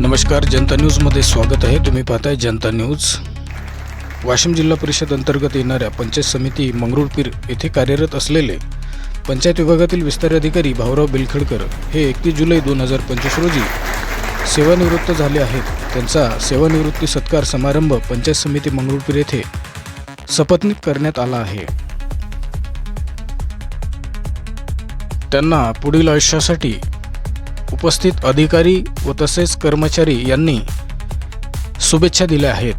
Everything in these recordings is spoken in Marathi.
नमस्कार जनता न्यूजमध्ये स्वागत आहे. तुम्ही पाहताय जनता न्यूज. वाशिम जिल्हा परिषद अंतर्गत येणाऱ्या पंचायत समिती मंगरुळपीर येथे कार्यरत असलेले पंचायत विभागातील विस्तार अधिकारी भाऊराव बिलखडकर हे एकतीस जुलै दोन हजार पंचवीस रोजी सेवानिवृत्त झाले आहेत. त्यांचा सेवानिवृत्ती सत्कार समारंभ पंचायत समिती मंगरुळपीर येथे सपत्नीक करण्यात आला आहे. त्यांना पुढील आयुष्यासाठी उपस्थित अधिकारी व तसेच कर्मचारी यांनी शुभेच्छा दिल्या आहेत.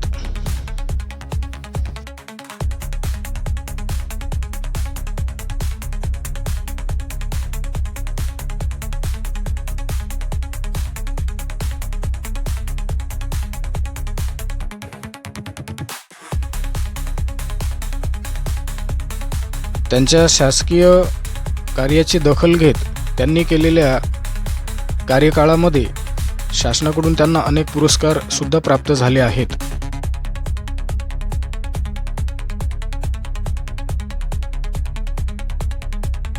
त्यांच्या शासकीय कार्याची दखल घेत त्यांनी केलेल्या कार्यकाळामध्ये शासनाकडून त्यांना अनेक पुरस्कार सुद्धा प्राप्त झाले आहेत.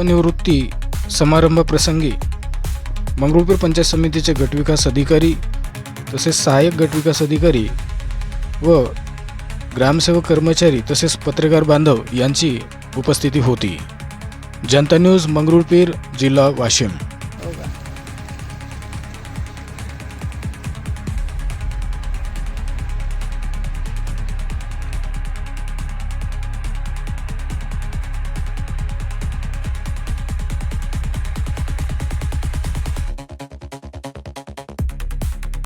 निवृत्ती समारंभ प्रसंगी मंगरुळपीर पंचायत समितीचे गटविकास अधिकारी तसेच सहाय्यक गटविकास अधिकारी व ग्रामसेवक कर्मचारी तसेच पत्रकार बांधव यांची उपस्थिती होती. जनता न्यूज मंगरुळपीर जिल्हा वाशिम.